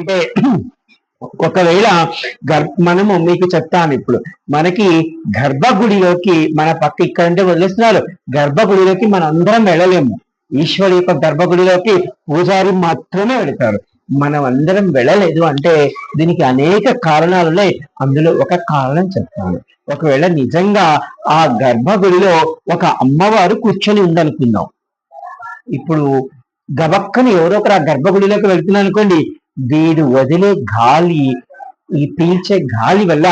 అంటే ఒకవేళ గర్ మనము మీకు చెప్తాను ఇప్పుడు. మనకి గర్భగుడిలోకి మన పక్క ఇక్కడ అంటే వదిలేస్తున్నారు. గర్భగుడిలోకి మనం అందరం వెళ్ళలేము. ఈశ్వరు యొక్క గర్భగుడిలోకి పూజారి మాత్రమే వెళతారు. మనం అందరం వెళ్ళలేదు అంటే దీనికి అనేక కారణాలు ఉన్నాయి. అందులో ఒక కారణం చెప్తాను. ఒకవేళ నిజంగా ఆ గర్భగుడిలో ఒక అమ్మవారు కూర్చొని ఉందనుకుందాం. ఇప్పుడు గబక్కని ఎవరో ఒకరు ఆ గర్భగుడిలోకి వెళ్తున్నారు అనుకోండి వీడు వదిలే గాలి ఈ పీల్చే గాలి వల్ల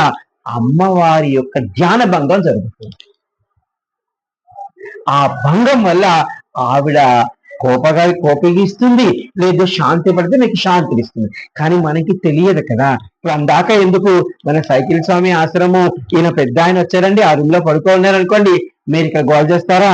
అమ్మవారి యొక్క ధ్యాన భంగం జరుగుతుంది. ఆ భంగం వల్ల ఆవిడ కోపగా కోపగిస్తుంది లేదా శాంతి పడితే మీకు శాంతిని ఇస్తుంది. కానీ మనకి తెలియదు కదా ఇప్పుడు అందాక ఎందుకు మన సైకిల్ స్వామి ఆశ్రమం ఈయన పెద్ద ఆయన వచ్చారండి ఆ రూమ్లో పడుకో అనుకోండి మీరు ఇక్కడ గోల్ చేస్తారా?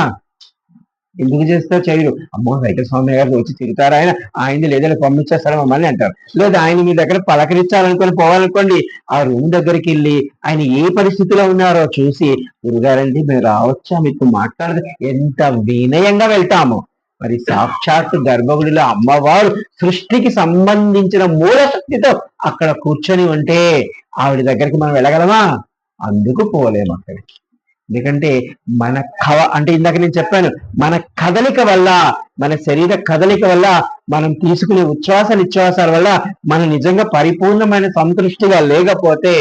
ఎందుకు చేస్తారు చేయరు అమ్మో వెంకట స్వామి గారు వచ్చి తిరుగుతారు ఆయన? ఆయన్ని లేదని పంపించేస్తారు మమ్మల్ని అంటారు. లేదా ఆయన మీ దగ్గర పలకరించాలనుకొని పోవాలనుకోండి. ఆ రూమ్ దగ్గరికి వెళ్ళి ఆయన ఏ పరిస్థితిలో ఉన్నారో చూసి గురుగారండి మేము రావచ్చా? మీకు మాట్లాడదు. ఎంత వినయంగా వెళ్తాము. మరి సాక్షాత్ గర్భగుడిలో అమ్మవారు సృష్టికి సంబంధించిన మూల శక్తితో అక్కడ కూర్చొని ఉంటే ఆవిడ దగ్గరికి మనం వెళ్ళగలమా? అందుకు పోలేము అక్కడికి. ఎందుకంటే మన కవ అంటే ఇందాక నేను చెప్పాను మన కదలిక వల్ల మన శరీర కదలిక వల్ల మనం తీసుకునే ఉచ్ఛ్వాస నిశ్వాసాల వల్ల మనం నిజంగా పరిపూర్ణమైన సంతృష్టిగా లేకపోతే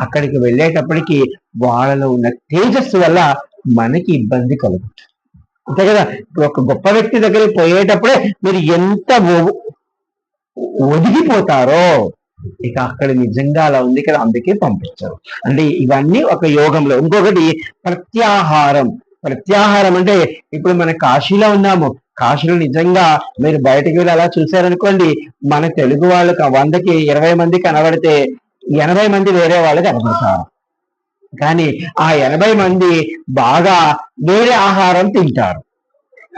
అక్కడికి వెళ్ళేటప్పటికి వాళ్ళలో ఉన్న తేజస్సు వల్ల మనకి ఇబ్బంది కలుగుతుంది. అంతే కదా? ఇప్పుడు ఒక గొప్ప వ్యక్తి దగ్గరికి పోయేటప్పుడే మీరు ఎంత ఒదిగిపోతారో ఇక అక్కడ నిజంగా అలా ఉంది కదా అందుకే పంపించారు. అంటే ఇవన్నీ ఒక యోగంలో. ఇంకొకటి ప్రత్యాహారం. ప్రత్యాహారం అంటే ఇప్పుడు మన కాశీలో ఉన్నాము. కాశీలో నిజంగా మీరు బయటకు వెళ్ళి అలా చూసారనుకోండి మన తెలుగు వాళ్ళకి వందకి ఇరవై మంది కనబడితే ఎనభై మంది వేరే వాళ్ళు కనబడతారు కానీ ఆ ఎనభై మంది బాగా వేరే ఆహారం తింటారు.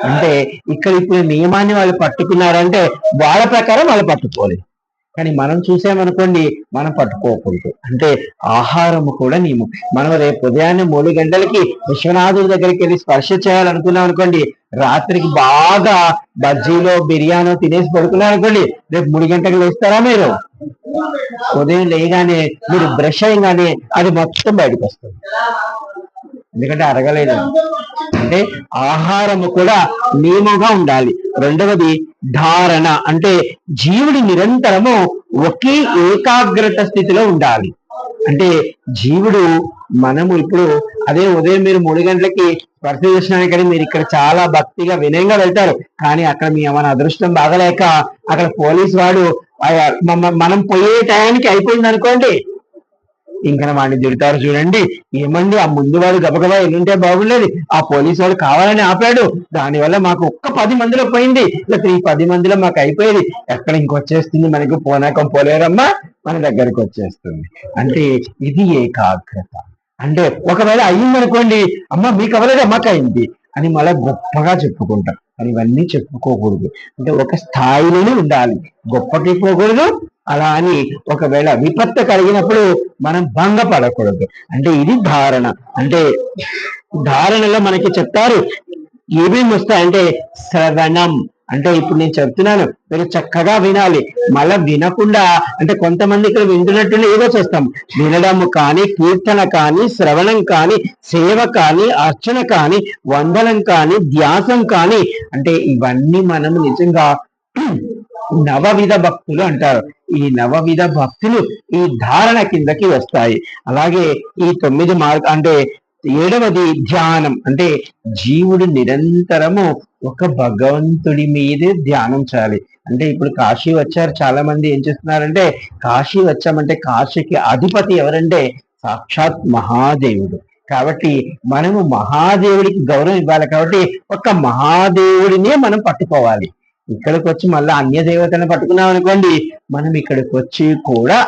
అంటే ఇక్కడ ఇప్పుడు నియమాన్ని వాళ్ళు పట్టుకున్నారంటే వాళ్ళ ప్రకారం వాళ్ళు పట్టుకోలేదు. కానీ మనం చూసామనుకోండి మనం పట్టుకోకూడదు. అంటే ఆహారము కూడా నియమం మనం రేపు ఉదయాన్నే మూడు గంటలకి విశ్వనాథుడి దగ్గరికి వెళ్ళి స్పర్శ చేయాలనుకున్నాం అనుకోండి రాత్రికి బాగా బజ్జీలో బిర్యానో తినేసి పడుకున్నారు అనుకోండి రేపు మూడు గంటలకు లేస్తారా మీరు? ఉదయం లేయగానే మీరు బ్రష్ అయ్యగానే అది మొత్తం బయటకు వస్తుంది ఎందుకంటే అరగలేదు అంటే ఆహారము కూడా నియమంగా ఉండాలి. రెండవది ధారణ. అంటే జీవుడి నిరంతరము ఒకే ఏకాగ్రత స్థితిలో ఉండాలి. అంటే జీవుడు మనము ఇప్పుడు అదే ఉదయం మీరు మూడు గంటలకి స్పర్శ చేసినానికి కానీ మీరు ఇక్కడ చాలా భక్తిగా వినయంగా వెళ్తారు. కానీ అక్కడ మీ ఏమైనా అదృష్టం బాగలేక అక్కడ పోలీస్ వాడు మనం పోయే టయానికి అయిపోయింది అనుకోండి ఇంకా వాడిని తిడతారు చూడండి. ఏమండి? ఆ ముందు వాడు గబగబా ఎల్లుంటే బాగుండేది. ఆ పోలీసు వాడు కావాలని ఆపాడు. దానివల్ల మాకు ఒక్క పది మందిలో పోయింది. లేకపోతే ఈ పది మందిలో మాకు అయిపోయేది. ఎక్కడ ఇంకొచ్చేస్తుంది మనకు? పోనాకం పోలేరమ్మా. మన దగ్గరకు వచ్చేస్తుంది. అంటే ఇది ఏకాగ్రత. అంటే ఒకవేళ అయ్యిందనుకోండి అమ్మ మీకు అవ్వలేదు? మాకు అయింది. అని మళ్ళీ గొప్పగా చెప్పుకుంటాం అని ఇవన్నీ చెప్పుకోకూడదు. అంటే ఒక స్థాయిలోనే ఉండాలి. గొప్పకి పోకూడదు అలా అని ఒకవేళ విపత్తు కలిగినప్పుడు మనం భంగపడకూడదు. అంటే ఇది ధారణ. అంటే ధారణలో మనకి చెప్తారు ఏమేమి వస్తాయంటే శ్రవణం. అంటే ఇప్పుడు నేను చెప్తున్నాను మీరు చక్కగా వినాలి. మళ్ళా వినకుండా అంటే కొంతమంది ఇక్కడ వింటున్నట్టు ఏదో చేస్తాం. వినడము కానీ కీర్తన కానీ శ్రవణం కానీ సేవ కానీ అర్చన కానీ వందనం కానీ ధ్యాసం కానీ అంటే ఇవన్నీ మనం నిజంగా నవవిధ భక్తులు అంటారు. ఈ నవవిధ భక్తులు ఈ ధారణ కిందకి వస్తాయి. అలాగే ఈ తొమ్మిది మార్గ అంటే ఏడవది ధ్యానం. అంటే జీవుడు నిరంతరము ఒక భగవంతుడి మీదే ధ్యానం చేయాలి. అంటే ఇప్పుడు కాశీ వచ్చారు చాలా మంది ఏం చేస్తున్నారంటే కాశీ వచ్చామంటే కాశీకి అధిపతి ఎవరంటే సాక్షాత్ మహాదేవుడు. కాబట్టి మనము మహాదేవుడికి గౌరవం ఇవ్వాలి కాబట్టి ఒక మహాదేవుడినే మనం పట్టుకోవాలి. ఇక్కడికి వచ్చి మళ్ళీ అన్య దేవతను పట్టుకున్నాం అనుకోండి మనం ఇక్కడికి వచ్చి కూడా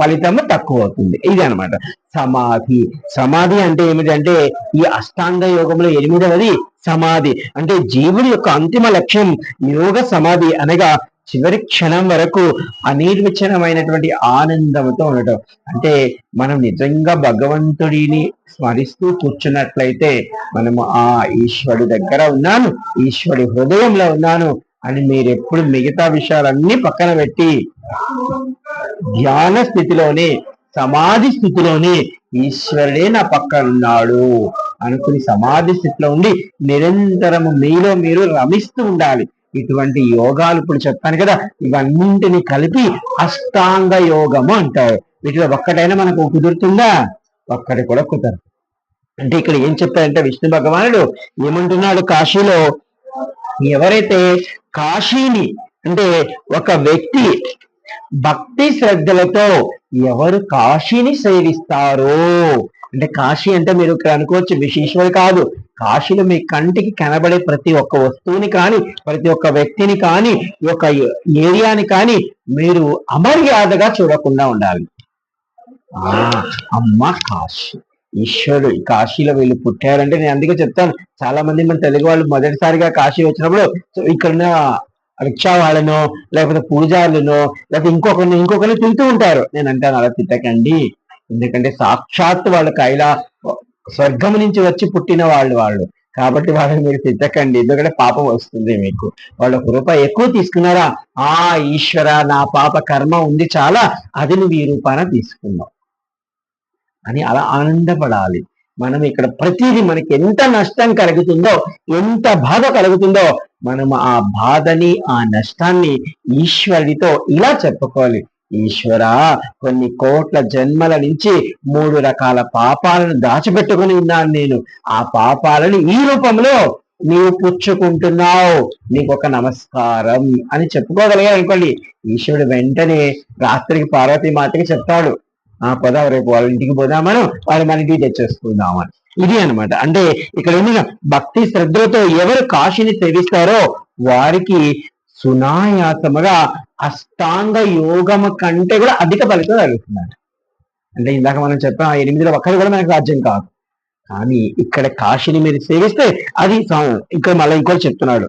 ఫలితము తక్కువ అవుతుంది ఇది అన్నమాట. సమాధి. సమాధి అంటే ఏమిటంటే ఈ అష్టాంగ యోగంలో ఎనిమిదవది సమాధి. అంటే జీవుడి యొక్క అంతిమ లక్ష్యం యోగ సమాధి అనగా చివరి క్షణం వరకు అనిర్వచనమైనటువంటి ఆనందంతో ఉండటం. అంటే మనం నిజంగా భగవంతుడిని స్మరిస్తూ కూర్చున్నట్లయితే మనము ఆ ఈశ్వరుడి దగ్గర ఉన్నాను ఈశ్వరుడి హృదయంలో ఉన్నాను అని మీరు ఎప్పుడు మిగతా విషయాలన్నీ పక్కన పెట్టి ధ్యాన స్థితిలోనే సమాధి స్థితిలోనే ఈశ్వరుడే నా పక్కన ఉన్నాడు అనుకుని సమాధి స్థితిలో ఉండి నిరంతరము మీలో మీరు రమిస్తూ ఉండాలి. ఇటువంటి యోగాలు ఇప్పుడు చెప్పాను కదా ఇవన్నింటిని కలిపి అష్టాంగ యోగము అంటారు. వీటిలో ఒక్కటైనా మనకు కుదురుతుందా? ఒక్కటి కూడా కుదరదు. అంటే ఇక్కడ ఏం చెప్పారంటే విష్ణు భగవానుడు ఏమంటున్నాడు కాశీలో? ఎవరైతే కాశీని అంటే ఒక వ్యక్తి భక్తి శ్రద్ధలతో ఎవరు కాశీని సేవిస్తారో అంటే కాశీ అంటే మీరు ఇక్కడ అనుకోవచ్చు విశేషమే కాదు. కాశీలో మీ కంటికి కనబడే ప్రతి ఒక్క వస్తువుని కానీ ప్రతి ఒక్క వ్యక్తిని కానీ ఈ యొక్క ఏరియాని కానీ మీరు అమర్యాదగా చూడకుండా ఉండాలి. ఆ అమ్మ కాశీ. ఈశ్వరుడు ఈ కాశీలో వీళ్ళు పుట్టారంటే నేను అందుకే చెప్తాను. చాలా మంది మన తెలుగు వాళ్ళు మొదటిసారిగా కాశీ వచ్చినప్పుడు ఇక్కడ ఉన్న రిక్షా వాళ్ళనో లేకపోతే పూజారులను లేకపోతే ఇంకొకరిని ఇంకొకరిని తింటూ ఉంటారు. నేను అంటాను అలా తిట్టకండి. ఎందుకంటే సాక్షాత్ వాళ్ళు కైలా స్వర్గం నుంచి వచ్చి పుట్టిన వాళ్ళు వాళ్ళు. కాబట్టి వాళ్ళని మీరు తిట్టకండి. ఎందుకంటే పాపం వస్తుంది మీకు. వాళ్ళు ఒక రూపాయి ఎక్కువ తీసుకున్నారా? ఆ ఈశ్వర నా పాప కర్మ ఉంది చాలా. అది నువ్వు ఈ రూపాన తీసుకున్నావు. అని అలా ఆనందపడాలి. మనం ఇక్కడ ప్రతిదీ మనకి ఎంత నష్టం కలుగుతుందో ఎంత బాధ కలుగుతుందో మనం ఆ బాధని ఆ నష్టాన్ని ఈశ్వరుడితో ఇలా చెప్పుకోవాలి. ఈశ్వర కొన్ని కోట్ల జన్మల నుంచి మూడు రకాల పాపాలను దాచిపెట్టుకుని ఉన్నాను నేను. ఆ పాపాలను ఈ రూపంలో నీవు పుచ్చుకుంటున్నావు. నీకు ఒక నమస్కారం అని చెప్పుకోగలిగా అనుకోండి. ఈశ్వరుడు వెంటనే రాత్రికి పార్వతీ మాతకి చెప్తాడు. ఆ పద రేపు వాళ్ళ ఇంటికి పోదాం మనం. వాళ్ళు మన ఇంటికి తెచ్చేసుకుందామని ఇది అన్నమాట. అంటే ఇక్కడ ఉన్న భక్తి శ్రద్ధలతో ఎవరు కాశీని సేవిస్తారో వారికి సునాయాసముగా అష్టాంగ యోగము కంటే కూడా అధిక ఫలితం కలుగుతుందంట అంటే ఇందాక మనం చెప్పాం ఎనిమిదిలో ఒక్కరు కూడా మనకు రాజ్యం కాదు. కానీ ఇక్కడ కాశీని మీరు సేవిస్తే అది ఇక్కడ మళ్ళీ ఇంకోటి చెప్తున్నాడు.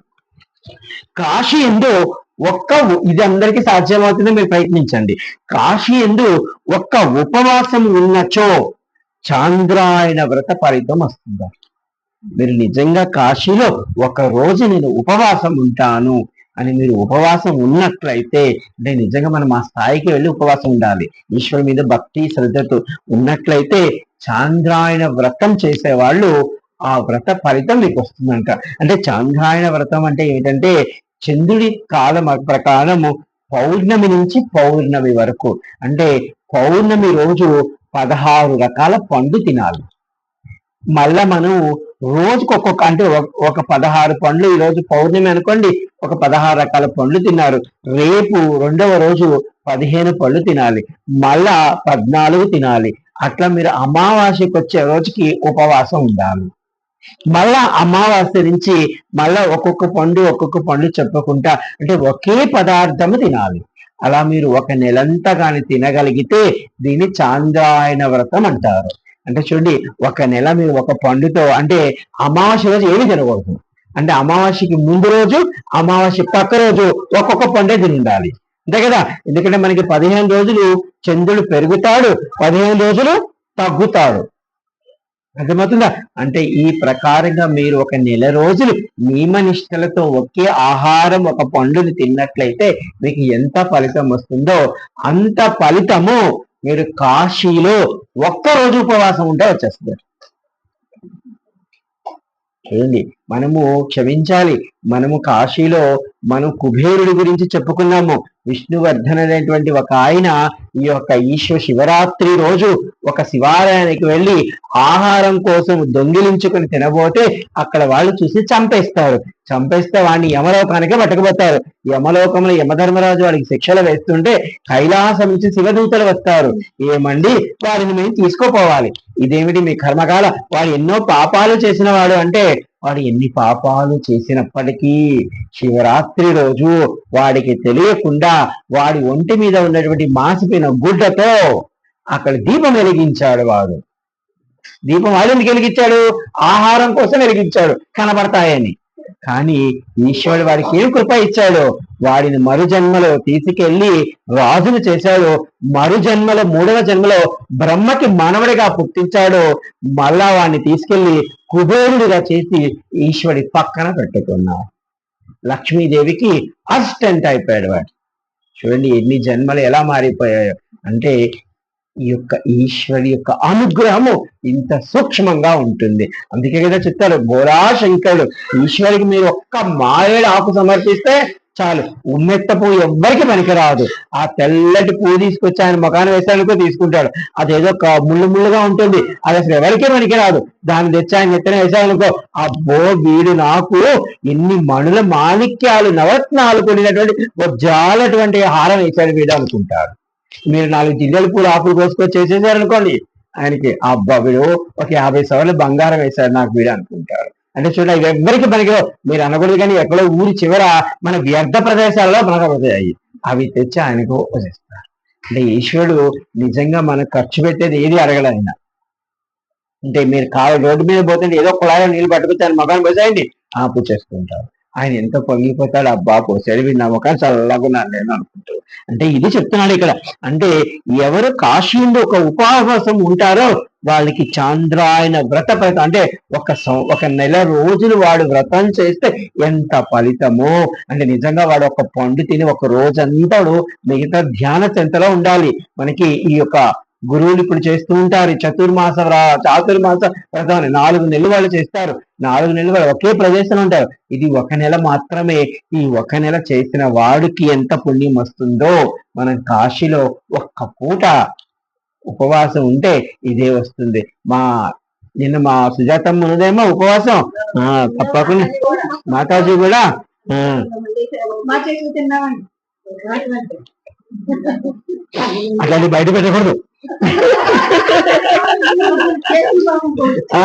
కాశీ ఎందు ఒక్క ఇది అందరికీ సాధ్యమవుతుంది మీరు ప్రయత్నించండి. కాశీ ఎందు ఒక్క ఉపవాసం ఉన్నచో చాంద్రాయణ వ్రత ఫలితం వస్తుందా మీరు నిజంగా కాశీలో ఒక రోజు నేను ఉపవాసం ఉంటాను అని మీరు ఉపవాసం ఉన్నట్లయితే అంటే నిజంగా మనం ఆ స్థాయికి వెళ్ళి ఉపవాసం ఉండాలి. ఈశ్వరు మీద భక్తి శ్రద్ధతో ఉన్నట్లయితే చాంద్రాయణ వ్రతం చేసేవాళ్ళు ఆ వ్రత ఫలితం మీకు వస్తుందంట. అంటే చాంద్రాయణ వ్రతం అంటే ఏంటంటే చంద్రుడి కాలం ప్రకారము పౌర్ణమి నుంచి పౌర్ణమి వరకు. అంటే పౌర్ణమి రోజు పదహారు రకాల పండు తినాలి. మళ్ళా మనం రోజుకు ఒక్కొక్క అంటే ఒక- ఒక పదహారు పండ్లు ఈ రోజు పౌర్ణమి అనుకోండి ఒక పదహారు రకాల పండ్లు తిన్నారు. రేపు రెండవ రోజు పదిహేను పళ్ళు తినాలి. మళ్ళా పద్నాలుగు తినాలి. అట్లా మీరు అమావాస్యకు వచ్చే రోజుకి ఉపవాసం ఉండాలి. మళ్ళా అమావాస్య నుంచి మళ్ళా ఒక్కొక్క పండు ఒక్కొక్క పండు చెప్పకుండా అంటే ఒకే పదార్థము తినాలి. అలా మీరు ఒక నెలంతా కానీ తినగలిగితే దీన్ని చాంద్రాయణ వ్రతం అంటారు. అంటే చూడండి ఒక నెల మీరు ఒక పండుతో అంటే అమావాస్య రోజు ఏమి తినకూడదు అంటే అమావాస్యకి ముందు రోజు అమావాస్య పక్క రోజు ఒక్కొక్క పండే తిని ఉండాలి. అంతే కదా? ఎందుకంటే మనకి పదిహేను రోజులు చంద్రుడు పెరుగుతాడు పదిహేను రోజులు తగ్గుతాడు. అర్థమవుతుందా? అంటే ఈ ప్రకారంగా మీరు ఒక నెల రోజులు నియమనిష్టలతో ఒకే ఆహారం ఒక పండుని తిన్నట్లయితే మీకు ఎంత ఫలితం వస్తుందో అంత ఫలితము మీరు కాశీలో ఒక్క రోజు ఉపవాసం ఉంటే వచ్చేస్తారు చూడండి మనము క్షమించాలి. మనము కాశీలో మనం కుబేరుడి గురించి చెప్పుకున్నాము. విష్ణువర్ధన్ అనేటువంటి ఒక ఆయన ఈ యొక్క ఈశ్వ శివరాత్రి రోజు ఒక శివాలయానికి వెళ్ళి ఆహారం కోసం దొంగిలించుకొని తినబోతే అక్కడ వాళ్ళు చూసి చంపేస్తారు. చంపేస్తే వాడిని యమలోకానికి పట్టుకుపోతారు. యమలోకంలో యమధర్మరాజు వాడికి శిక్షలు వేస్తుంటే కైలాసం నుంచి శివదూతలు వస్తారు. ఏమండి? వారిని మేము తీసుకోపోవాలి. ఇదేమిటి మీ కర్మకాల? వాడు ఎన్నో పాపాలు చేసిన వాడు అంటే వాడు ఎన్ని పాపాలు చేసినప్పటికీ శివరాత్రి రోజు వాడికి తెలియకుండా వాడి ఒంటి మీద ఉన్నటువంటి మాసిపోయిన గుడ్డతో అక్కడ దీపం వెలిగించాడు వాడు. దీపం వాడు ఎందుకు వెలిగించాడు? ఆహారం కోసం వెలిగించాడు. కనబడతాయని. కానీ ఈశ్వరుడు వాడికి ఏం కృప ఇచ్చాడు? వాడిని మరు జన్మలో తీసుకెళ్ళి రాజును చేశాడు. మరు జన్మలో మూడవ జన్మలో బ్రహ్మకి మనవడిగా పుట్టించాడు. మళ్ళా వాడిని తీసుకెళ్ళి కుబేరుడిగా చేసి ఈశ్వరుడి పక్కన పెట్టుకున్నాడు. లక్ష్మీదేవికి అసిస్టెంట్ అయిపోయాడు వాడు. చూడండి ఎన్ని జన్మలు ఎలా మారిపోయాయో. అంటే ఈ యొక్క ఈశ్వరి యొక్క అనుగ్రహము ఇంత సూక్ష్మంగా ఉంటుంది. అందుకే కదా చెప్తారు బోరా శంకరుడు ఈశ్వరికి మీరు ఒక్క మారేడు ఆకు సమర్పిస్తే చాలు. ఉమ్మెత్త పువ్వు ఎవ్వరికి పనికిరాదు. ఆ తెల్లటి పువ్వు తీసుకొచ్చి ఆయన మకాన వేసానుకో తీసుకుంటాడు. అదేదో ఒక ముళ్ళు ముళ్ళుగా ఉంటుంది. అది అసలు ఎవరికీ పనికిరాదు. దాన్ని తెచ్చి ఆయన ఎత్తన వేసానుకో అబ్బో వీడు నాకు ఎన్ని మణుల మాణిక్యాలు నవరత్నాలు కొనినటువంటి జాలటువంటి హారం వేశాడు వీడు అనుకుంటాడు. మీరు నాలుగు జిల్లెల పూలు ఆకులు కోసుకొచ్చి చేసేసారనుకోండి ఆయనకి అబ్బా వీడు ఒక యాభై సవర్లు బంగారం వేశారు నాకు వీడు అనుకుంటారు. అంటే చూడండి ఎవరికి ఎవ్వరికి పనికిరావు మీరు అనకూడదు కానీ ఎక్కడో ఊరి చివర మన వ్యర్థ ప్రదేశాల్లో మనకవుతాయి అవి తెచ్చి ఆయనకు వదిస్తారు అంటే ఈశ్వరుడు నిజంగా మనకు ఖర్చు పెట్టేది ఏది అడగడు ఆయన. అంటే మీరు కాలు రోడ్డు మీద పోతుంటే ఏదో కుళాయిలో నీళ్ళు పట్టుకొచ్చి ఆయన మగాన్ని పోసేయండి ఆపు చేసుకుంటారు. ఆయన ఎంత పొంగిపోతాడు అబ్బా కోసాడు వీడు చల్లగా చల్లగున్నాను నేను అనుకుంటూ. అంటే ఇది చెప్తున్నాడు ఇక్కడ. అంటే ఎవరు కాశీలో ఒక ఉపవాసం ఉంటారో వాళ్ళకి చాంద్రాయన వ్రత ఫలితం అంటే ఒక సం- ఒక నెల రోజులు వాడు వ్రతం చేస్తే ఎంత ఫలితమో. అంటే నిజంగా వాడు ఒక పండు తిని ఒక రోజంతా మిగతా ధ్యాన చెంతలో ఉండాలి. మనకి ఈ యొక్క గురువులు ఇప్పుడు చేస్తూ ఉంటారు. చతుర్మాస చాతుర్మాస వ్రతం నాలుగు నెలలు వాళ్ళు చేస్తారు. నాలుగు నెలలు వాళ్ళు ఒకే ప్రదేశంలో ఉంటారు. ఇది ఒక నెల మాత్రమే. ఈ ఒక నెల చేసిన వాడికి ఎంత పుణ్యం వస్తుందో మనం కాశీలో ఒక్క పూట ఉపవాసం ఉంటే ఇదే వస్తుంది. మా నిన్న మా సుజాతమ్మ ఉన్నదేమో ఉపవాసం? ఆ, తప్పకుండా. మాతాజీ కూడా? అట్లాంటి బయట పెట్టకూడదు. ఆ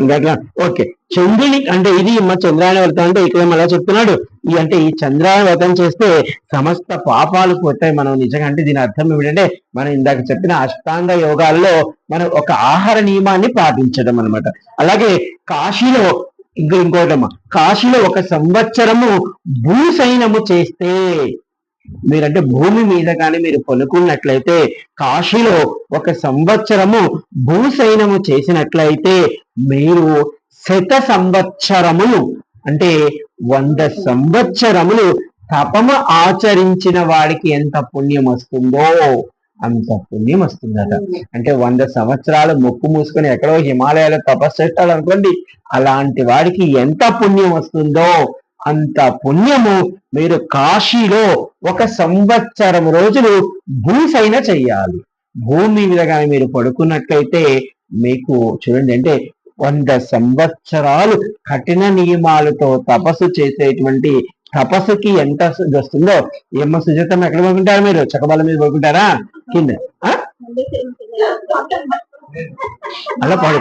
ఇంకా ఓకే. చంద్రుని అంటే ఇది మా చంద్రాయణ వ్రతం అంటే ఇక్కడ అలా చెప్తున్నాడు? ఈ అంటే ఈ చంద్రాయణ వ్రతం చేస్తే సమస్త పాపాలు పోతాయి. మనం నిజంగా అంటే దీని అర్థం ఏమిటంటే మనం ఇందాక చెప్పిన అష్టాంగ యోగాల్లో మనం ఒక ఆహార నియమాన్ని పాటించడం అన్నమాట. అలాగే కాశీలో ఇంకా ఇంకోటమ్మా కాశీలో ఒక సంవత్సరము భూసైనము చేస్తే మీరంటే భూమి మీద కానీ మీరు పలుకున్నట్లయితే కాశీలో ఒక సంవత్సరము భూసైనము చేసినట్లయితే మీరు శత సంవత్సరములు అంటే వంద సంవత్సరములు తపము ఆచరించిన వాడికి ఎంత పుణ్యం వస్తుందో అంత పుణ్యం వస్తుందట. అంటే వంద సంవత్సరాలు ముక్కు మూసుకొని ఎక్కడో హిమాలయాలో తపస్సు చేస్తాడు అనుకోండి అలాంటి వాడికి ఎంత పుణ్యం వస్తుందో అంత పుణ్యము మీరు కాశీలో ఒక సంవత్సరం రోజులు భూసైన చెయ్యాలి. భూమి మీద కానీ మీరు పడుకున్నట్లయితే మీకు చూడండి అంటే వంద సంవత్సరాలు కఠిన నియమాలతో తపస్సు చేసేటువంటి తపస్సుకి ఎంత వస్తుందో ఏమో సుజాతం ఎక్కడ పడుకుంటారు మీరు? చకబాల మీద పడుకుంటారా కింద? అలా పడు.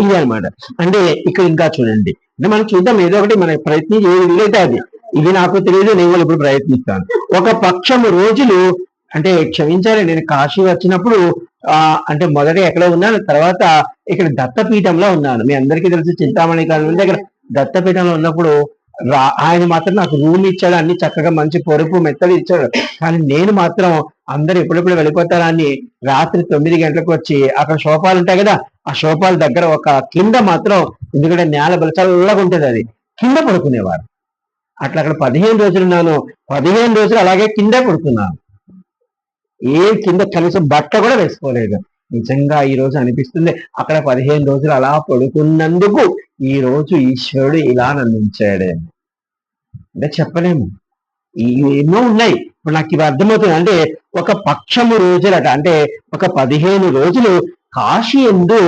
ఇది అనమాట అంటే ఇక్కడ ఇంకా చూడండి. అంటే మనం చూద్దాం ఏదో ఒకటి మన ప్రయత్నం ఏది అది ఇది నాకు తెలియదు నేను ఇప్పుడు ప్రయత్నిస్తాను. ఒక పక్షము రోజులు అంటే క్షమించాలి నేను కాశీ వచ్చినప్పుడు ఆ అంటే మొదట ఎక్కడ ఉన్నాను తర్వాత ఇక్కడ దత్తపీఠంలో ఉన్నాను. మీ అందరికీ తెలుసు చింతామణి కాలం దగ్గర దత్తపీఠంలో ఉన్నప్పుడు రా ఆయన మాత్రం నాకు రూమ్ ఇచ్చాడు అన్ని చక్కగా మంచి పొరుపు మెత్తలు ఇచ్చాడు. కానీ నేను మాత్రం అందరు ఎప్పుడెప్పుడు వెళ్ళిపోతారా అని రాత్రి తొమ్మిది గంటలకు వచ్చి అక్కడ సోఫాలు ఉంటాయి కదా ఆ సోఫాల దగ్గర ఒక కింద మాత్రం ఎందుకంటే నేల బల చల్లగా ఉంటుంది అది కింద పడుకునేవారు. అట్లా అక్కడ పదిహేను రోజులు ఉన్నాను పదిహేను రోజులు అలాగే కింద పడుకున్నాను. ఏ కింద కనీసం బట్ట కూడా వేసుకోలేదు. నిజంగా ఈ రోజు అనిపిస్తుంది అక్కడ పదిహేను రోజులు అలా పడుకున్నందుకు ఈ రోజు ఈశ్వరుడు ఇలా నందించాడే అంటే చెప్పలేము. ఎన్నో ఉన్నాయి. ఇప్పుడు నాకు ఇవి అర్థమవుతుంది. అంటే ఒక పక్షము రోజులట అంటే ఒక పదిహేను రోజులు కాశీ ఎందు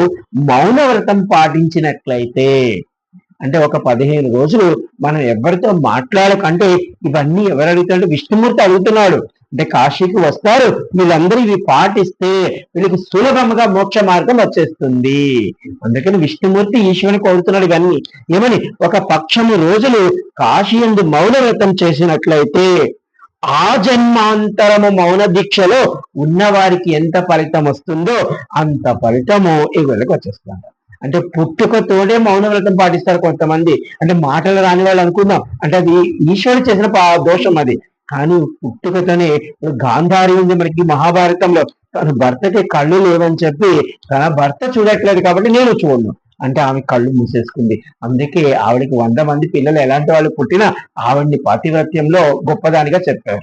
మౌనవ్రతం పాటించినట్లయితే అంటే ఒక పదిహేను రోజులు మనం ఎవరితో మాట్లాడకంటే ఇవన్నీ ఎవరు అడుగుతారంటే విష్ణుమూర్తి అడుగుతున్నాడు. అంటే కాశీకి వస్తారు. వీళ్ళందరూ ఇవి పాటిస్తే వీళ్ళకి సులభంగా మోక్ష మార్గం వచ్చేస్తుంది. అందుకని విష్ణుమూర్తి ఈశ్వరుని కోరుతున్నాడు ఇవన్నీ. ఏమని? ఒక పక్షము రోజులు కాశీ ఎందు మౌనవ్రతం చేసినట్లయితే ఆ జన్మాంతరము మౌన దీక్షలో ఉన్నవారికి ఎంత ఫలితం వస్తుందో అంత ఫలితము ఈ వీళ్ళకి వచ్చేస్తుంది. అంటే పుట్టుకతోనే మౌన వ్రతం పాటిస్తారు కొంతమంది. అంటే మాటలు రాని వాళ్ళు అనుకుందాం. అంటే అది ఈశ్వరుడు చేసిన పా- దోషం అది. కానీ పుట్టుకతోనే గాంధారి ఉంది మనకి మహాభారతంలో. తన భర్తకి కళ్ళు లేవని చెప్పి తన భర్త చూడట్లేదు కాబట్టి నేను చూడను. అంటే ఆమె కళ్ళు మూసేసుకుంది. అందుకే ఆవిడకి వంద మంది పిల్లలు ఎలాంటి వాళ్ళు పుట్టినా ఆవిడ్ని పాతివ్రత్యంలో గొప్పదానిగా చెప్పారు.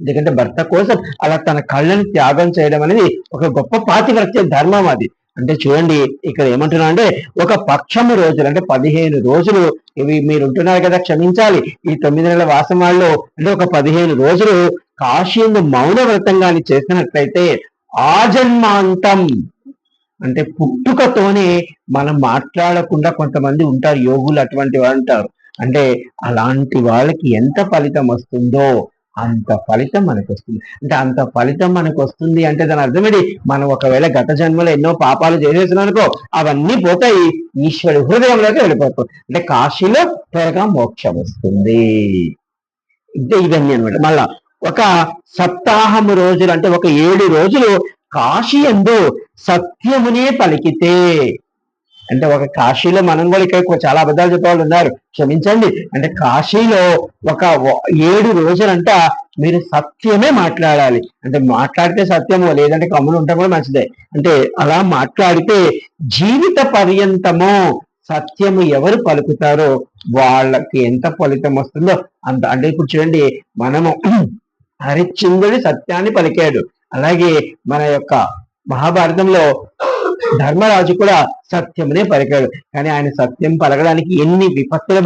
ఎందుకంటే భర్త కోసం అలా తన కళ్ళని త్యాగం చేయడం అనేది ఒక గొప్ప పాతివ్రత్య ధర్మం అది. అంటే చూడండి ఇక్కడ ఏమంటున్నా అంటే ఒక పక్షము రోజులు అంటే పదిహేను రోజులు ఇవి మీరు ఉంటున్నారు కదా క్షమించాలి. ఈ తొమ్మిది నెలల వాసం వాళ్ళు అంటే ఒక పదిహేను రోజులు కాశీందు మౌన వ్రతంగాని చేసినట్లయితే ఆజన్మాంతం అంటే పుట్టుకతోనే మనం మాట్లాడకుండా కొంతమంది ఉంటారు యోగులు అటువంటి వారు ఉంటారు. అంటే అలాంటి వాళ్ళకి ఎంత ఫలితం వస్తుందో అంత ఫలితం మనకు వస్తుంది అంటే అంత ఫలితం మనకు వస్తుంది అంటే దాని అర్థం ఏంటి? మనం ఒకవేళ గత జన్మలో ఎన్నో పాపాలు చేసేసినాం అనుకో అవన్నీ పోతాయి. ఈశ్వరి హృదయంలోకి వెళ్ళిపోతాం అంటే కాశీలో త్వరగా మోక్షం వస్తుంది. ఇదే ఇవన్నీ అనమాట మళ్ళా ఒక సప్తాహము రోజులు అంటే ఒక ఏడు రోజులు కాశీ ఎందు సత్యమునే పలికితే అంటే ఒక కాశీలో మనం కూడా ఇక్కడ చాలా అబద్ధాలు చెప్పేవాళ్ళు ఉన్నారు. క్షమించండి. అంటే కాశీలో ఒక ఏడు రోజులంట మీరు సత్యమే మాట్లాడాలి. అంటే మాట్లాడితే సత్యము లేదంటే కమ్ములు ఉంటాం కూడా మంచిదే. అంటే అలా మాట్లాడితే జీవిత పర్యంతము సత్యము ఎవరు పలుకుతారో వాళ్ళకి ఎంత ఫలితం వస్తుందో అంత అంటే ఇప్పుడు చూడండి మనము హరిశ్చంద్రుడి సత్యాన్ని పలికాడు. అలాగే మన యొక్క మహాభారతంలో ధర్మరాజు కూడా సత్యమునే పలికాడు. కానీ ఆయన సత్యం పలకడానికి ఎన్ని విపత్తులు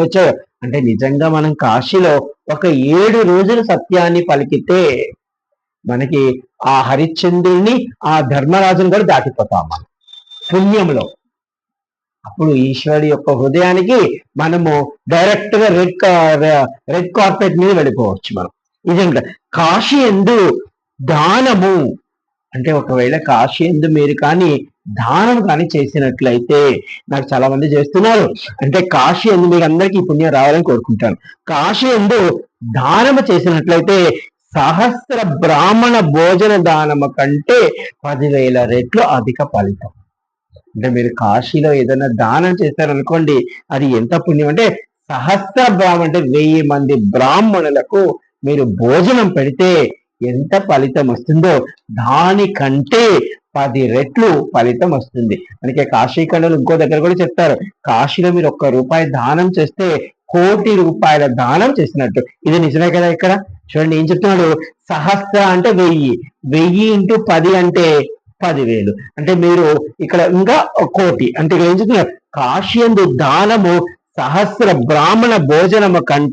వచ్చాయో అంటే నిజంగా మనం కాశీలో ఒక ఏడు రోజులు సత్యాన్ని పలికితే మనకి ఆ హరిశ్చంద్రుడిని ఆ ధర్మరాజుని కూడా దాటిపోతాం మనం. పుణ్యంలో. అప్పుడు ఈశ్వరుడి యొక్క హృదయానికి మనము డైరెక్ట్గా రెడ్ రెడ్ కార్పెట్ మీద వెళ్ళిపోవచ్చు మనం. నిజంగా కాశీ ఎందు దానము అంటే ఒకవేళ కాశీ ఎందు మీరు కానీ దానం కానీ చేసినట్లయితే నాకు చాలా మంది చేస్తున్నారు. అంటే కాశీ ఎందు మీకు అందరికీ పుణ్యం రావాలని కోరుకుంటాను. కాశీ ఎందు దానము చేసినట్లయితే సహస్ర బ్రాహ్మణ భోజన దానము కంటే పదివేల రెట్లు అధిక ఫలితం. అంటే మీరు కాశీలో ఏదైనా దానం చేస్తారనుకోండి అది ఎంత పుణ్యం? అంటే సహస్ర బ్రాహ్మణ అంటే వెయ్యి మంది బ్రాహ్మణులకు మీరు భోజనం పెడితే ఎంత ఫలితం వస్తుందో దానికంటే పది రెట్లు ఫలితం వస్తుంది. మనకి కాశీఖండలు ఇంకో దగ్గర కూడా చెప్తారు. కాశీలో మీరు ఒక్క రూపాయి దానం చేస్తే కోటి రూపాయల దానం చేసినట్టు. ఇది నిజమే కదా ఇక్కడ? చూడండి ఏం చెప్తున్నాడు? సహస్ర అంటే వెయ్యి. వెయ్యి ఇంటూ పది అంటే పదివేలు. అంటే మీరు ఇక్కడ ఇంకా కోటి. అంటే ఇక్కడ ఏం చెప్తున్నారు? కాశీ దానము సహస్ర బ్రాహ్మణ భోజనము కంటే